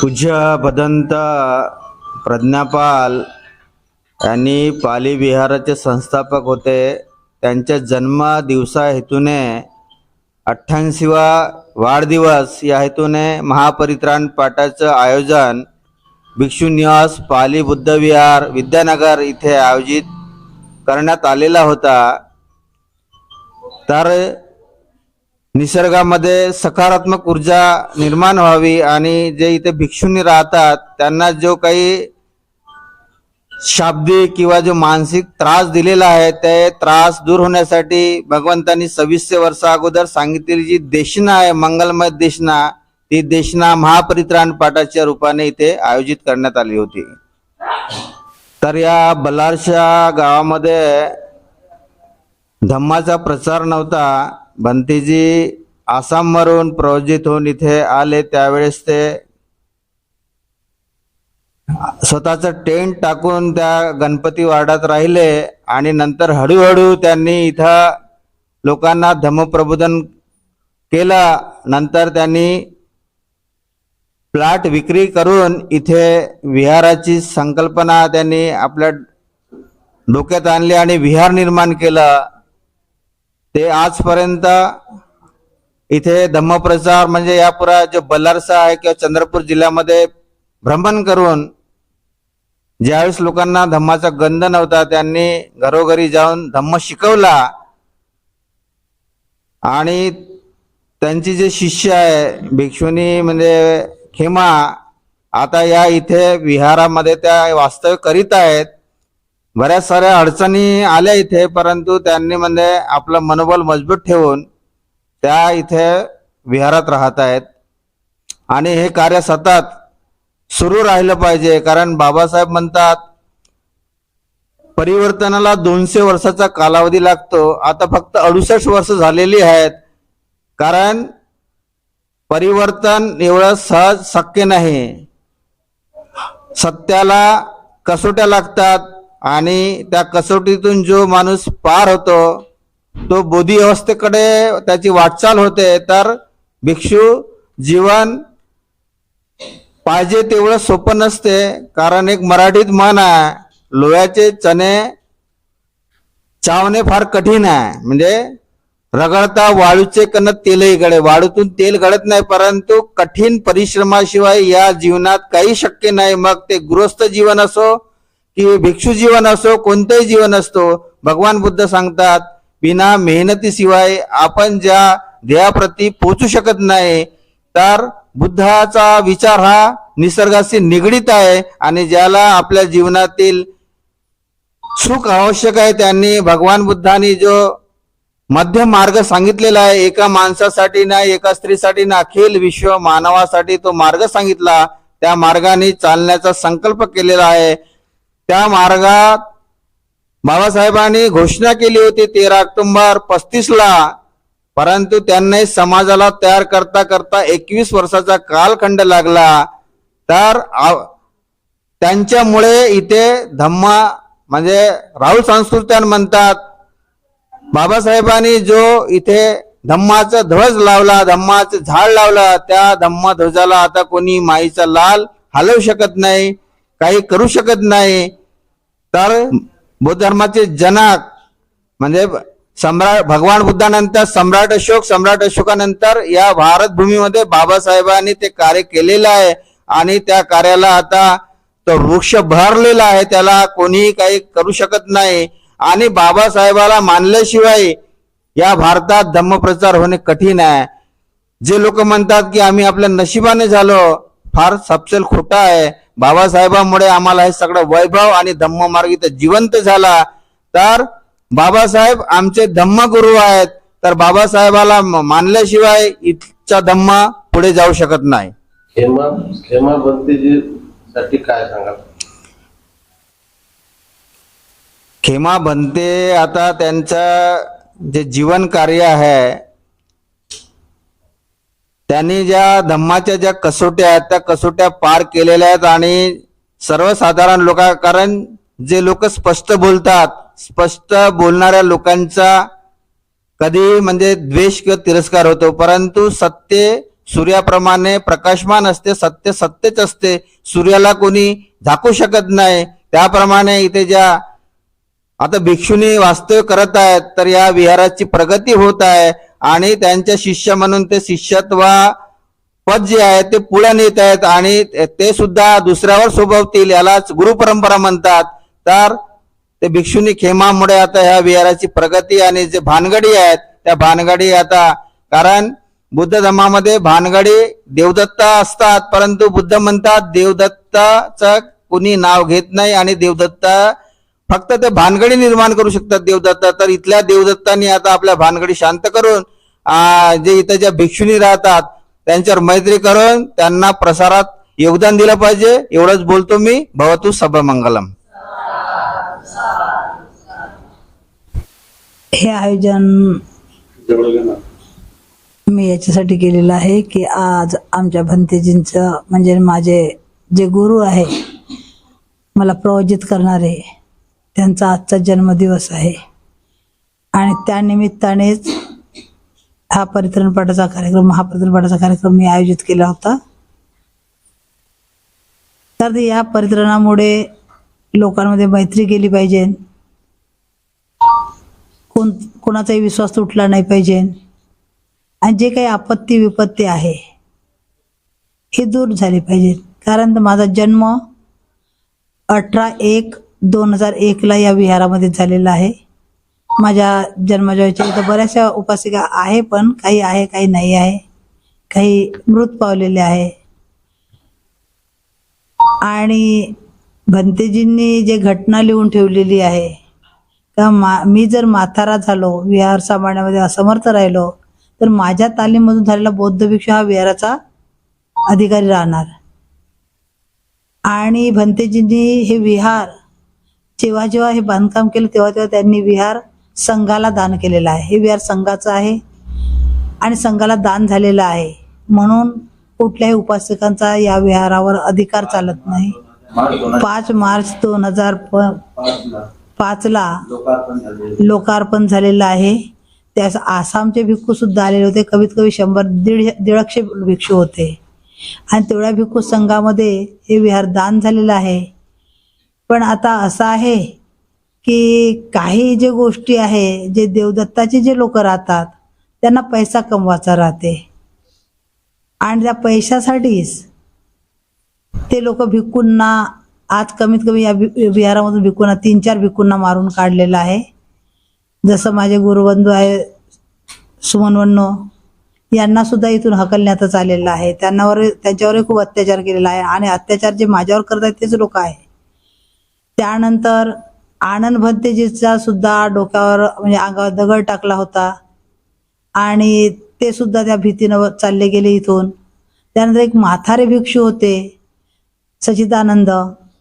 पूज्य भदंत प्रज्ञापाल यांनी पाली विहाराचे संस्थापक होते. त्यांच्या जन्मदिवसा हेतूने अठ्ठ्याऐंशीवा वाढदिवस या हेतूने महापरित्राण पाठाचं आयोजन भिक्षू निवास पाली बुद्ध विहार विद्यानगर इथे आयोजित करण्यात आलेला होता. तर निसर्गामध्ये सकारात्मक ऊर्जा निर्माण व्हावी आणि जे इथे भिक्षूंनी राहतात त्यांना जो काही शाब्दिक किंवा जो मानसिक त्रास दिलेला आहे ते त्रास दूर होण्यासाठी भगवंतांनी सव्वीसशे वर्षा अगोदर सांगितलेली जी देशना आहे मंगलमय देशना ती देशना महापरित्राण पाठाच्या रूपाने इथे आयोजित करण्यात आली होती. तर या बलारशा गावामध्ये धम्माचा प्रचार नव्हता. भंतीजी आसामवरून प्रवजित होऊन इथे आले त्यावेळेस ते स्वतःचं टेंट टाकून त्या गणपती वार्डात राहिले आणि नंतर हळूहळू त्यांनी इथं लोकांना धम्मप्रबोधन केलं. नंतर त्यांनी प्लॉट विक्री करून इथे विहाराची संकल्पना त्यांनी आपल्या डोक्यात आणली आणि विहार निर्माण केलं. ते आजपर्यंत इथे धम्मप्रचार म्हणजे या पुरा जो बल्लारसा आहे किंवा चंद्रपूर जिल्ह्यामध्ये भ्रमण करून ज्यावेळेस लोकांना धम्माचा गंध नव्हता त्यांनी घरोघरी जाऊन धम्म शिकवला. आणि त्यांची जे शिष्य आहे भिक्षुनी म्हणजे खेमा आता या इथे विहारामध्ये त्या वास्तव्य करीत आहेत. बऱ्याच साऱ्या अडचणी आल्या इथे परंतु त्यांनी म्हणजे आपलं मनोबल मजबूत ठेवून त्या इथे विहारात राहत आहेत. आणि हे कार्य सतत सुरू राहिलं पाहिजे कारण बाबासाहेब म्हणतात परिवर्तनाला दोनशे वर्षाचा कालावधी लागतो. आता फक्त अडुसष्ट वर्ष झालेली आहेत कारण परिवर्तन एवढं सहज शक्य नाही. सत्याला कसोट्या लागतात. आणि त्या कसोटीतून जो माणूस पार होतो तो बोधी अवस्थेकडे त्याची वाटचाल होते तर भिक्षू जीवन पाहिजे तेवढं सोपं नसते कारण एक मराठीत म्हण आहे लोह्याचे चणे चावणे फार कठीण आहे. म्हणजे रगडता वाळूचे कण तेलही गळे वाळूतून तेल गळत नाही परंतु कठीण परिश्रमाशिवाय या जीवनात काही शक्य नाही. मग ते गृहस्थ जीवन असो की भिक्षू जीवन असो कोणतंही जीवन असतो भगवान बुद्ध सांगतात बिना मेहनतीशिवाय आपण ज्या ध्येयाप्रती पोचू शकत नाही तर बुद्धाचा विचार हा निसर्गाशी निगडीत आहे आणि ज्याला आपल्या जीवनातील सुख आवश्यक आहे त्यांनी भगवान बुद्धांनी जो मध्य मार्ग सांगितलेला आहे एका माणसासाठी ना एका स्त्रीसाठी ना अखिल विश्व मानवासाठी तो मार्ग सांगितला त्या मार्गाने चालण्याचा संकल्प केलेला आहे. त्या मार्गात बाबासाहेबांनी घोषणा केली होती तेरा ऑक्टोंबर पस्तीसला. परंतु त्यांनी समाजाला तयार करता करता एकवीस वर्षाचा कालखंड लागला. तर त्यांच्यामुळे इथे धम्मा म्हणजे राहुल संस्कृत्यान म्हणतात बाबासाहेबांनी जो इथे धम्माचा ध्वज लावला धम्माचं झाड लावला त्या धम्मा ध्वजाला आता कोणी माईचा लाल हलवू शकत नाही. काही करू शकत नाही. तर बौद्ध धर्माचे जनक म्हणजे सम्राट भगवान बुद्धानंतर सम्राट अशोक सम्राट अशोकानंतर या भारत भूमीमध्ये बाबासाहेबांनी ते कार्य केलेलं आहे. आणि त्या कार्याला आता तो वृक्ष भरलेला आहे. त्याला कोणीही काही करू शकत नाही. आणि बाबासाहेबाला मानल्याशिवाय या भारतात धम्मप्रचार होणे कठीण आहे. जे लोक म्हणतात की आम्ही आपल्या नशिबाने झालो फार सपशेल खोटा आहे. बाबासाहेबांमुळे आम्हाला हे सगळं वैभव आणि धम्ममार्ग इथं जिवंत झाला. तर बाबासाहेब आमचे धम्मगुरु आहेत. तर बाबासाहेबाला मानल्याशिवाय इथचा धम्म पुढे जाऊ शकत नाही. खेमा खेमा साठी काय सांगाल? खेमा बनते आता त्यांचं जे जीवन कार्य आहे त्यांनी ज्या धम्माच्या ज्या कसोट्या आहेत त्या कसोट्या पार केलेल्या आहेत आणि सर्वसाधारण लोक कारण जे लोक स्पष्ट बोलतात स्पष्ट बोलणाऱ्या लोकांचा कधी म्हणजे द्वेष किंवा तिरस्कार होतो परंतु सत्य सूर्याप्रमाणे प्रकाशमान असते सत्य सत्यच असते. सूर्याला कोणी झाकू शकत नाही. त्याप्रमाणे इथे ज्या आता भिक्षुनी वास्तव्य करत आहेत तर या विहाराची प्रगती होत आहे. आणि त्यांच्या शिष्य म्हणून ते शिष्यत्वा पद जे आहे ते पुढे नेत आहेत आणि ते सुद्धा दुसऱ्यावर सोबवतील यालाच गुरु परंपरा म्हणतात. तर ते भिक्षुनी खेमामुळे आता ह्या विहाराची प्रगती आणि जे भानगडी आहेत त्या भानगडी आता कारण बुद्ध धर्मामध्ये भानगडी देवदत्त असतात परंतु बुद्ध म्हणतात देवदत्ताचं कुणी नाव घेत नाही आणि देवदत्त फक्त ते भानगडी निर्माण करू शकतात देवदत्त. तर इथल्या देवदत्तांनी आता आपल्या भानगडी शांत करून आ, जे इथं ज्या भिक्षुनी राहतात त्यांच्यावर मैत्री करून त्यांना प्रसारात योगदान दिलं पाहिजे. एवढंच बोलतो मी. भवतु सबमंगलम हे आयोजन मी याच्यासाठी केलेलं आहे की आज आमच्या भंतेजींचं म्हणजे माझे जे गुरु आहे मला प्रवचित करणारे त्यांचा आजचा जन्मदिवस आहे. आणि त्यानिमित्तानेच हा परित्रण पाठाचा कार्यक्रम महापरित्रण पाठाचा कार्यक्रम मी आयोजित केला होता. तर या परित्रणामुळे लोकांमध्ये मैत्री केली पाहिजे. कोण कोणाचाही विश्वास तुटला नाही पाहिजे. आणि जे काही आपत्ती विपत्ती आहे हे दूर झाली पाहिजे. कारण माझा जन्म अठरा एक दोन हजार एकला या विहारामध्ये झालेला आहे. माझ्या जन्मजवाच्या इथं बऱ्याचशा उपासिका आहे पण काही आहे काही नाही आहे. काही मृत पावलेले आहे. आणि भंतेजींनी जे घटना लिहून ठेवलेली आहे का मा मी जर म्हातारा झालो विहार सांभाळण्यामध्ये असमर्थ राहिलो तर माझ्या तालीममधून झालेला बौद्ध भिक्षू हा विहाराचा अधिकारी राहणार. आणि भंतेजींनी हे विहार जेव्हा जेव्हा हे बांधकाम केलं तेव्हा तेव्हा त्यांनी विहार संघाला दान केलेलं आहे. हे विहार संघाचं आहे आणि संघाला दान झालेलं आहे. म्हणून कुठल्याही उपासकांचा या विहारावर अधिकार चालत नाही. पाच मार्च दोन हजार पाचला लोकार्पण झालेलं आहे. त्यास आसामचे भिक्खू सुद्धा आलेले होते. कमीत कमी शंभर दीड दीडशे भिक्षू होते. आणि तेवढ्या भिक्खू संघामध्ये हे विहार दान झालेलं आहे. पण आता असं आहे की काही जे गोष्टी आहे जे देवदत्ताचे जे लोक राहतात त्यांना पैसा कमवायचा राहते. आणि त्या पैशासाठीच ते लोक भिकूंना आज कमीत कमी या विहारामधून भिकूंना तीन चार भिक्कूंना मारून काढलेलं आहे. जसं माझे गुरुबंधू आहे सुमनवन्नो यांना सुद्धा इथून हकलण्यातच आलेलं आहे. त्यांनावर त्यांच्यावरही खूप अत्याचार केलेला आहे. आणि अत्याचार जे माझ्यावर करत आहेत तेच लोक आहे. त्यानंतर आनंद भंतेजीचा सुद्धा डोक्यावर म्हणजे अंगावर दगड टाकला होता. आणि ते सुद्धा त्या भीतीनं चालले गेले इथून. त्यानंतर एक म्हातारे भिक्षू होते सचिदानंद.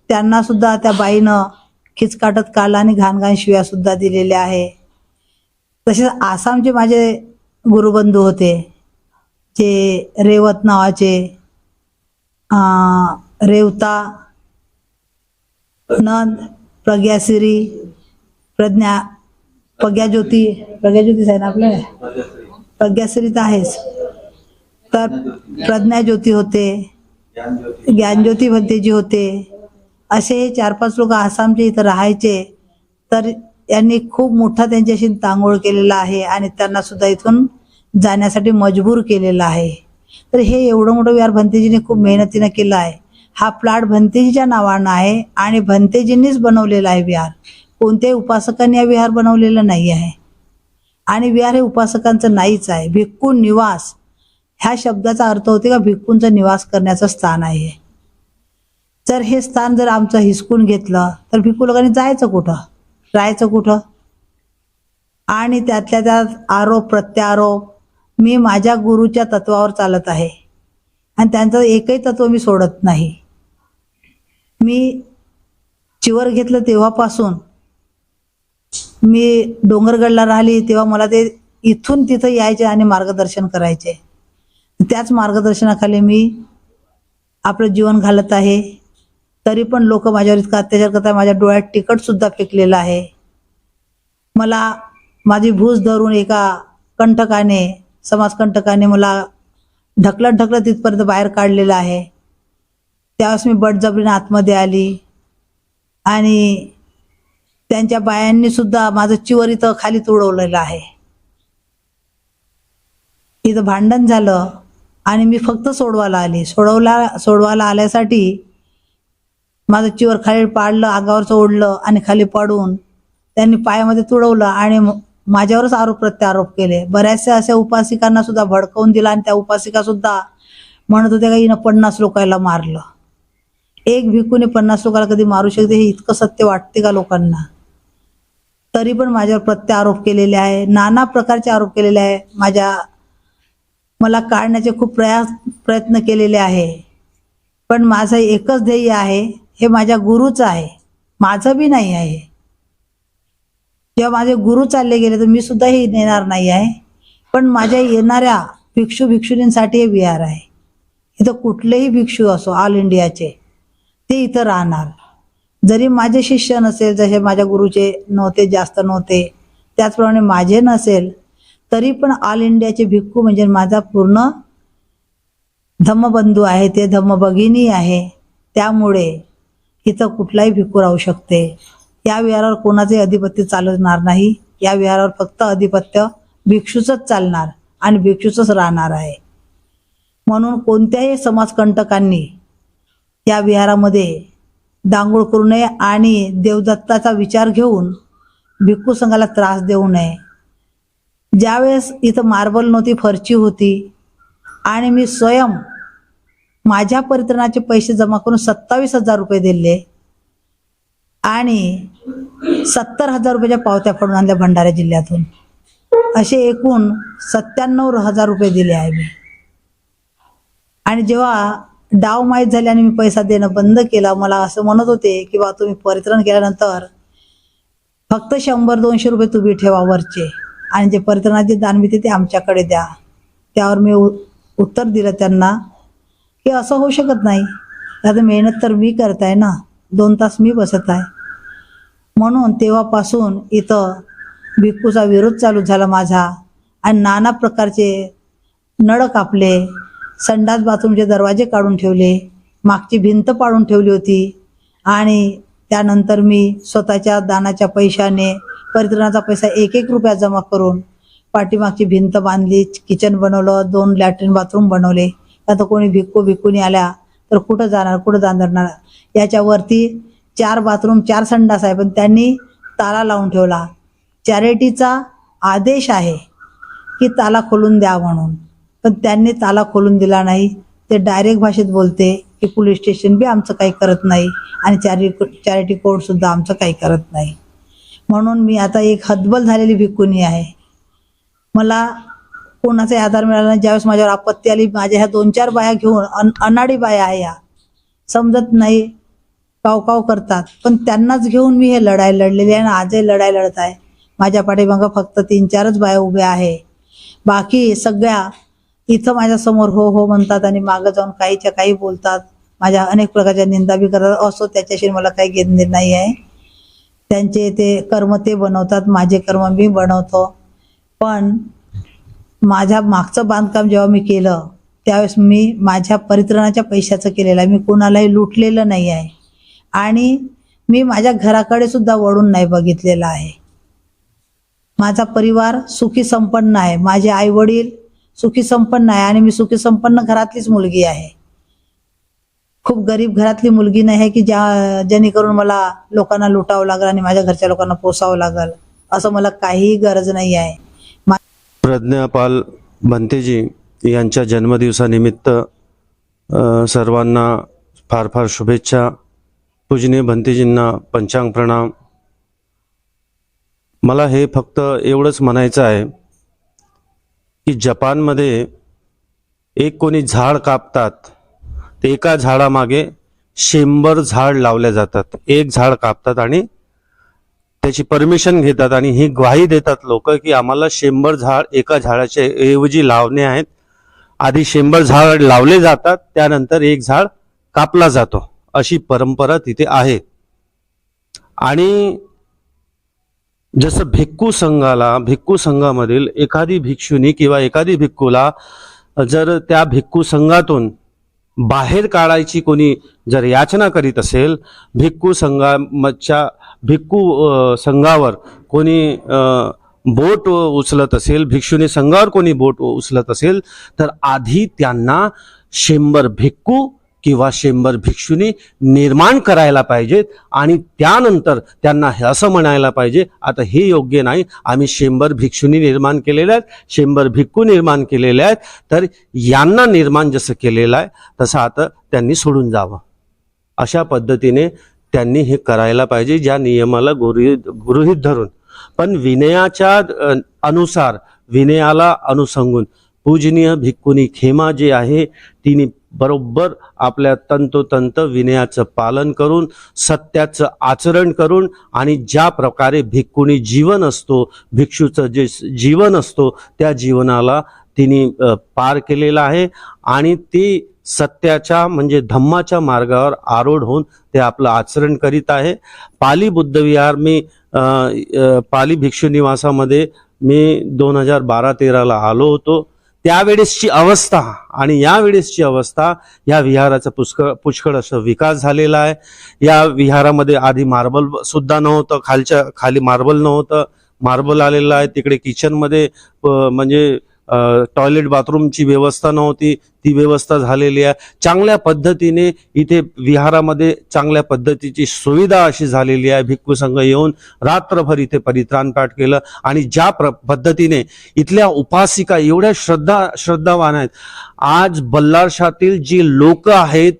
त्यांना सुद्धा त्या बाईनं खिचकाटत काल आणि घाणघाण शिव्या सुद्धा दिलेल्या आहे. तसेच आसामचे माझे गुरुबंधू होते जे रेवत नावाचे रेवता नंद प्रज्ञाश्री प्रज्ञा प्रज्ञाज्योती प्रज्ञाज्योतीच आहे ना आपल्या प्रज्ञाश्री तर आहेच. तर प्रज्ञाज्योती होते ज्ञानज्योती भंतेजी होते असे चार पाच लोक आसामचे इथं राहायचे. तर यांनी खूप मोठा त्यांच्याशी तांगोळ केलेला आहे आणि त्यांना सुद्धा इथून जाण्यासाठी मजबूर केलेला आहे. तर हे एवढं मोठं विहार भंतेजीने खूप मेहनतीनं केलं आहे. हा प्लॉट भंतेजीच्या नावानं आहे आणि भंतेजींनीच बनवलेला आहे विहार. कोणत्याही उपासकांनी हा विहार बनवलेला नाही आहे. आणि विहार हे उपासकांचं नाहीच आहे. भिक्खू निवास. ह्या शब्दाचा अर्थ होते का भिक्खूंचं निवास करण्याचं स्थान आहे जर हे स्थान जर आमचं हिसकून घेतलं तर भिक्खू लोकांनी जायचं कुठं? राहायचं कुठं? आणि त्यातल्या त्यात आरोप प्रत्यारोप मी माझ्या गुरुच्या तत्वावर चालत आहे. आणि त्यांचं एकही तत्व मी सोडत नाही. मी चिवर घेतलं तेव्हापासून. मी डोंगरगडला राहिली तेव्हा मला ते इथून तिथं यायचे आणि मार्गदर्शन करायचे. त्याच मार्गदर्शनाखाली मी आपलं जीवन घालत आहे. तरी पण लोक माझ्यावर इतका अत्याचार करतात माझ्या डोळ्यात तिकट सुद्धा फेकलेलं आहे. मला माझी भूस धरून एका कंटकाने समाजकंटकाने मला ढकलत ढकलत तिथपर्यंत बाहेर काढलेलं आहे. त्यावेळेस मी बळजबरीने आतमध्ये आली. आणि त्यांच्या बायांनी सुद्धा माझं चिवर इथं खाली तुडवलेलं आहे. इथं भांडण झालं आणि मी फक्त सोडवायला आली. सोडवला सोडवायला आल्यासाठी माझं चिवर खाली पाडलं अंगावरचं ओढलं आणि खाली पाडून त्यांनी पायामध्ये तुडवलं आणि माझ्यावरच आरोप प्रत्यारोप केले. बऱ्याचशा अशा उपासिकांना सुद्धा भडकवून दिला आणि त्या उपासिका सुद्धा म्हणत होत्या का हिनं पन्नास लोकांना मारलं. एक भिकूने पन्नास लोकांना कधी मारू शकते हे इतकं सत्य वाटते का लोकांना? तरी पण माझ्यावर प्रत्यारोप केलेले आहे नाना प्रकारचे आरोप केलेले आहे. माझ्या मला काढण्याचे खूप प्रयास प्रयत्न केलेले आहे. पण माझं एकच ध्येय आहे हे माझ्या गुरुचं आहे. माझं बी नाही आहे. जेव्हा माझे गुरु चालले गेले तर मी सुद्धा हे नेणार नाही आहे. पण माझ्या येणाऱ्या भिक्षू भिक्षुणींसाठी हे विहार आहे. इथं कुठलेही भिक्षू असो ऑल इंडियाचे ते इथं राहणार. जरी माझे शिष्य नसेल जसे माझ्या गुरुचे नव्हते जास्त नव्हते त्याचप्रमाणे माझे नसेल तरी पण ऑल इंडियाचे भिक्खू म्हणजे माझा पूर्ण धम्मबंधू आहे ते धम्मभगिनी आहे. त्यामुळे इथं कुठलाही भिक्खू राहू शकते. या विहारावर कोणाचे अधिपत्य चालणार नाही. या विहारावर फक्त अधिपत्य भिक्षूचंच चालणार आणि भिक्षूचंच राहणार आहे. म्हणून कोणत्याही समाजकंटकांनी या विहारामध्ये दांगोळ करू नये आणि देवदत्ताचा विचार घेऊन भिक्खू संघाला त्रास देऊ नये. ज्यावेळेस इथं मार्बल नव्हती फरची होती आणि मी स्वयं माझ्या परित्रणाचे पैसे जमा करून सत्तावीस हजार रुपये दिले आणि सत्तर हजार रुपयाच्या पावत्या पडून आणल्या भंडारा जिल्ह्यातून. असे एकूण सत्त्याण्णव हजार रुपये दिले आहे मी. आणि जेव्हा डाव माहीत झाले आणि मी पैसा देणं बंद केला मला असं म्हणत होते की बा तुम्ही परित्रण केल्यानंतर फक्त शंभर दोनशे रुपये तुम्ही ठेवा वरचे. आणि जे परित्रणाचे दान मिळते ते आमच्याकडे द्या. त्यावर मी उत्तर दिलं त्यांना की असं होऊ शकत नाही. आता मेहनत तर मी करत आहे ना. दोन तास मी बसत आहे. म्हणून तेव्हापासून इथं भिक्खूचा विरोध चालू झाला माझा. आणि नाना प्रकारचे नळ कापले संडास बाथरूमचे दरवाजे काढून ठेवले मागची भिंत पाडून ठेवली होती. आणि त्यानंतर मी स्वतःच्या दानाच्या पैशाने परित्रणाचा पैसा एक एक रुपया जमा करून पाठीमागची भिंत बांधली किचन बनवलं दोन लॅट्रिन बाथरूम बनवले. आता कोणी भिक्कू भिक्कूनी आल्या तर कुठं जाणार कुठं जाणार याच्यावरती चार बाथरूम चार संडास आहे पण त्यांनी ताला लावून ठेवला. चॅरिटीचा आदेश आहे की ताला खोलून द्या म्हणून. पण त्यांनी ताला खोलून दिला नाही. ते डायरेक्ट भाषेत बोलते की पोलीस स्टेशन बी आमचं काही करत नाही आणि चॅरि चॅरिटी कोडसुद्धा आमचं काही करत नाही. म्हणून मी आता एक हतबल झालेली भिकुनी आहे. मला कोणाचे आधार मिळाला नाही ज्यावेळेस माझ्यावर आपत्ती आली माझ्या ह्या दोन चार बाया घेऊन अन अनाडी बाया आहे ह्या समजत नाही काव काव करतात. पण त्यांनाच घेऊन मी हे लढाई लढलेली आहे आणि आजही लढाई लढत आहे. माझ्या पाठीमागं फक्त तीन चारच बाया उभ्या आहे. बाकी सगळ्या इथं माझ्यासमोर हो हो म्हणतात आणि मागं जाऊन काहीच्या काही बोलतात. माझ्या अनेक प्रकारच्या निंदा बी करतात. असो त्याच्याशी मला काही घेणे नाही आहे. त्यांचे ते कर्म ते बनवतात. माझे कर्म मी बनवतो. पण माझ्या मागचं बांधकाम जेव्हा मी केलं त्यावेळेस मी माझ्या परित्रणाच्या पैशाचं केलेलं आहे. मी कोणालाही लुटलेलं नाही आहे. आणि मी माझ्या घराकडे सुद्धा वळून नाही बघितलेलं आहे. माझा परिवार सुखी संपन्न आहे. माझे आई वडील सुखी संपन्न आहे आणि मी सुखी संपन्न घरातलीच मुलगी आहे. खूप गरीब घरातली मुलगी नाही आहे की ज्या जेणेकरून मला लोकांना लुटावं लागेल आणि माझ्या घरच्या लोकांना पोसावं लागेल. असं मला काहीही गरज नाही आहे. प्रज्ञापाल भंतेजी यांच्या जन्मदिवसानिमित्त सर्वांना फार फार शुभेच्छा. पूजनीय भंतेजींना पंचांग प्रणाम. मला हे फक्त एवढंच म्हणायचं आहे की जपानमध्ये एक कोणी झाड कापतात ते एका झाडामागे शंभर झाड लावल्या जातात. एक झाड कापतात आणि त्याची परमिशन घेतात आणि ही ग्वाही देतात लोक की आम्हाला शंभर झाड एका झाडाच्या ऐवजी लावणे आहेत. आधी शंभर झाड लावले जातात त्यानंतर एक झाड कापला जातो. अशी परंपरा तिथे आहे. आणि जसं भिक्खू संघाला भिक्खू संघामधील एखादी भिक्षुनी किंवा एखादी भिक्खूला जर त्या भिक्खू संघातून बाहेर काढायची कोणी जर याचना करीत असेल भिक्खू संघाच्या भिक्खू संघावर कोणी बोट उचलत असेल भिक्षुनी संघावर कोणी बोट उचलत असेल तर आधी त्यांना शंभर भिक्खू किंवा शंभर भिक्षुनी निर्माण करायला पाहिजेत आणि त्यानंतर त्यांना हे असं म्हणायला पाहिजे आता हे योग्य नाही आम्ही शंभर भिक्षुनी निर्माण केलेले आहेत शंभर भिक्खू निर्माण केलेले आहेत तर यांना निर्माण जसं केलेलं आहे तसं आता त्यांनी सोडून जावं. अशा पद्धतीने त्यांनी हे करायला पाहिजे ज्या नियमाला गृहीत गृहित धरून. पण विनयाच्या अनुसार विनयाला अनुसंगून पूजनीय भिक्कुनी खेमा जे आहे तिने बरोबर आपल्या तंतोतंत विनयाचं पालन करून सत्याचं आचरण करून आणि ज्या प्रकारे भिक्कुनी जीवन असतो भिक्षूचं जे जीवन असतो त्या जीवनाला तिने पार केलेलं आहे आणि ती सत्याच्या म्हणजे धम्माच्या मार्गावर आरूढ होऊन ते आपलं आचरण करीत आहे. पाली बुद्ध विहार मी पाली भिक्षू निवासामध्ये मी दोन हजार बारा तेराला आलो होतो. त्यावेळेसची अवस्था आणि यावेळेसची अवस्था या विहाराचा पुष्कळ पुष्कळ असं विकास झालेला आहे. या विहारामध्ये आधी मार्बल सुद्धा नव्हतं खालच्या खाली मार्बल नव्हतं. मार्बल आलेलं आहे तिकडे किचनमध्ये म्हणजे टॉयलेट बाथरूमची व्यवस्था नव्हती. ती व्यवस्था झालेली आहे. चांगल्या पद्धतीने इथे विहारामध्ये चांगल्या पद्धतीची सुविधा अशी झालेली आहे. भिक्खू संघ येऊन रात्रभर इथे परित्राण पाठ केलं आणि ज्या प्र पद्धतीने इथल्या उपासिका एवढ्या श्रद्धा श्रद्धावान आहेत. आज बल्लारशातील जी लोक आहेत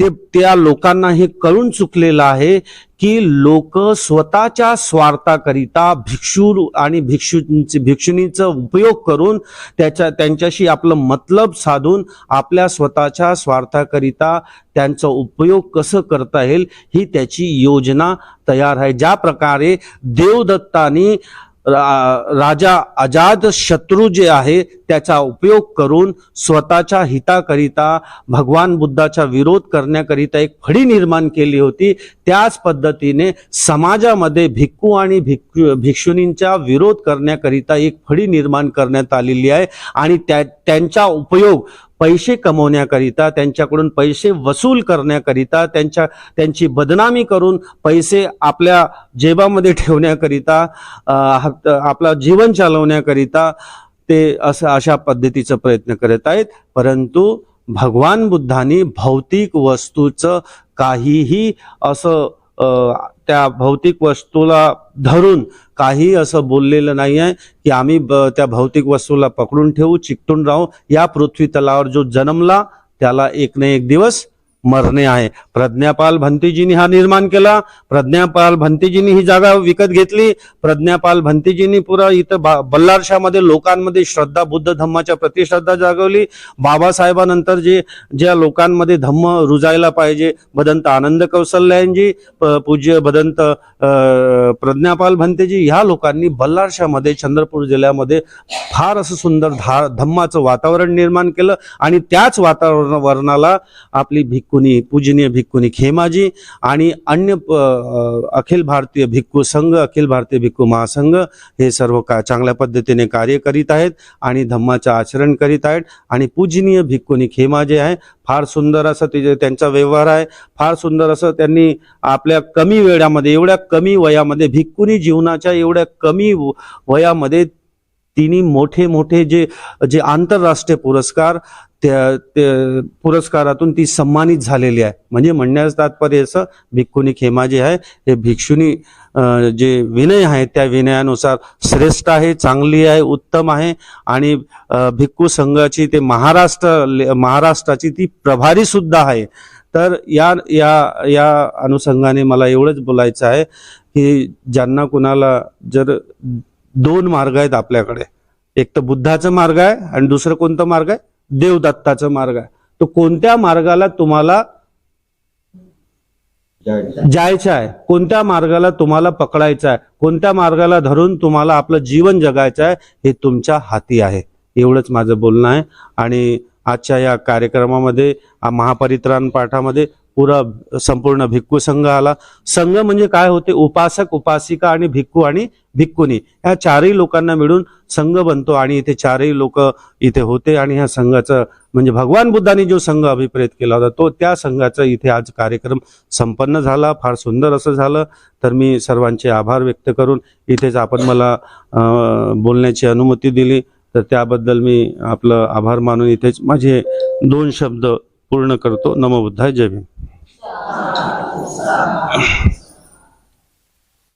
ते त्या लोकांना हे कळून चुकलेलं आहे की लोक स्वतःच्या स्वार्थाकरिता भिक्षू आणि भिक्षूंची भिक्षुणीचा उपयोग करून त्याच्या त्यांच्याशी आपलं मतलब साधून आपल्या स्वतःच्या स्वार्थाकरिता त्यांचा उपयोग कसं करता येईल ही त्याची योजना तयार आहे. ज्या प्रकारे देवदत्तानी रा- राजा अजाद शत्रू जे आहे त्याचा उपयोग करून स्वतःच्या हिताकरिता भगवान बुद्धाचा विरोध करण्याकरिता एक फडी निर्माण केली होती त्याच पद्धतीने समाजामध्ये भिक्खू आणि भिक्खू भिक्षुनींचा विरोध करण्याकरिता एक फडी निर्माण करण्यात आलेली आहे आणि त्या त्यांचा उपयोग पैसे कमवण्याकरिता त्यांच्याकडून पैसे वसूल करण्याकरिता त्यांच्या त्यांची बदनामी करून पैसे आपल्या जेबामध्ये ठेवण्याकरिता आपला आपलं जीवन चालवण्याकरिता ते असं अशा पद्धतीचा प्रयत्न करत आहेत. परंतु भगवान बुद्धांनी भौतिक वस्तूचं काहीही असं त्या भौतिक वस्तूला धरून काही असं बोललेलं नाही आहे की आम्ही त्या भौतिक वस्तूला पकडून ठेवू चिकटून राहू. या पृथ्वी तलावर जो जन्मला त्याला एक ना एक दिवस मरणे आहे. प्रज्ञापाल भंतीजींनी हा निर्माण केला. प्रज्ञापाल भंतीजींनी ही जागा विकत घेतली. प्रज्ञापाल भंतीजींनी पुरा इथं बा- बल्लारशामध्ये लोकांमध्ये श्रद्धा बुद्ध धम्माच्या प्रतिश्रद्धा जागवली. बाबासाहेबानंतर जे ज्या लोकांमध्ये धम्म रुजायला पाहिजे भदंत आनंद कौशल्यांजी प- पूज्य भदंत प्रज्ञापाल भंतेजी ह्या लोकांनी बल्लारशामध्ये चंद्रपूर जिल्ह्यामध्ये फार असं सुंदर धा धम्माचं वातावरण निर्माण केलं आणि त्याच वातावरणाला आपली भिक्कुनी पूजनीय भिक्कुनी खेमाजी आणि अन्य अखिल भारतीय भिक्खू संघ अखिल भारतीय भिक्खू महासंघ हे सर्व का चांगल्या पद्धतीने कार्य करीत आहेत आणि धम्माचं आचरण करीत आहेत आणि पूजनीय भिक्कुनी खेमा जे आहे. फार सुंदर असं ते त्यांचा व्यवहार आहे. फार सुंदर असं त्यांनी आपल्या कमी वेळामध्ये एवढ्या कमी वयामध्ये भिक्कुनी जीवनाच्या एवढ्या कमी व- वयामध्ये तिने मोठे मोठे जे जे आंतरराष्ट्रीय पुरस्कार त्या पुरस्कारातून ती सन्मानित झालेली आहे. म्हणजे म्हणण्याचं तात्पर्य असं भिक्खुनी खेमा जे आहे हे भिक्षुनी जे विनय आहे त्या विनयानुसार श्रेष्ठ आहे चांगली आहे उत्तम आहे आणि भिक्खू संघाची ते महाराष्ट्र महाराष्ट्राची ती प्रभारी सुद्धा आहे. तर या या या अनुषंगाने मला एवढंच बोलायचं आहे की ज्यांना कुणाला जर दोन मार्ग आहेत आपल्याकडे. एक तर बुद्धाचा मार्ग आहे आणि दुसरं कोणता मार्ग आहे? देवदत्ताचा मार्ग आहे. तो कोणत्या मार्गाला तुम्हाला जायचं आहे? कोणत्या मार्गाला तुम्हाला पकडायचं आहे? कोणत्या मार्गाला धरून तुम्हाला आपलं जीवन जगायचं आहे? हे तुमच्या हाती आहे. एवढंच माझं बोलणं आहे. आणि आजच्या या कार्यक्रमामध्ये महापरित्राण पाठामध्ये पुरा संपूर्ण भिक्खू संघ आला. संघ म्हणजे काय होते? उपासक उपासिका आणि भिक्खू आणि भिक्खुनी. ह्या चारही लोकांना मिळून संघ बनतो आणि इथे चारही लोक इथे होते आणि ह्या संघाचं म्हणजे भगवान बुद्धांनी जो संघ अभिप्रेत केला होता तो त्या संघाचा इथे आज कार्यक्रम संपन्न झाला. फार सुंदर असं झालं. तर मी सर्वांचे आभार व्यक्त करून इथेच आपण मला बोलण्याची अनुमती दिली. तर त्याबद्दल मी आपलं आभार मानून इथेच माझे दोन शब्द पूर्ण करतो. नमो बुद्धाय. जय भीम.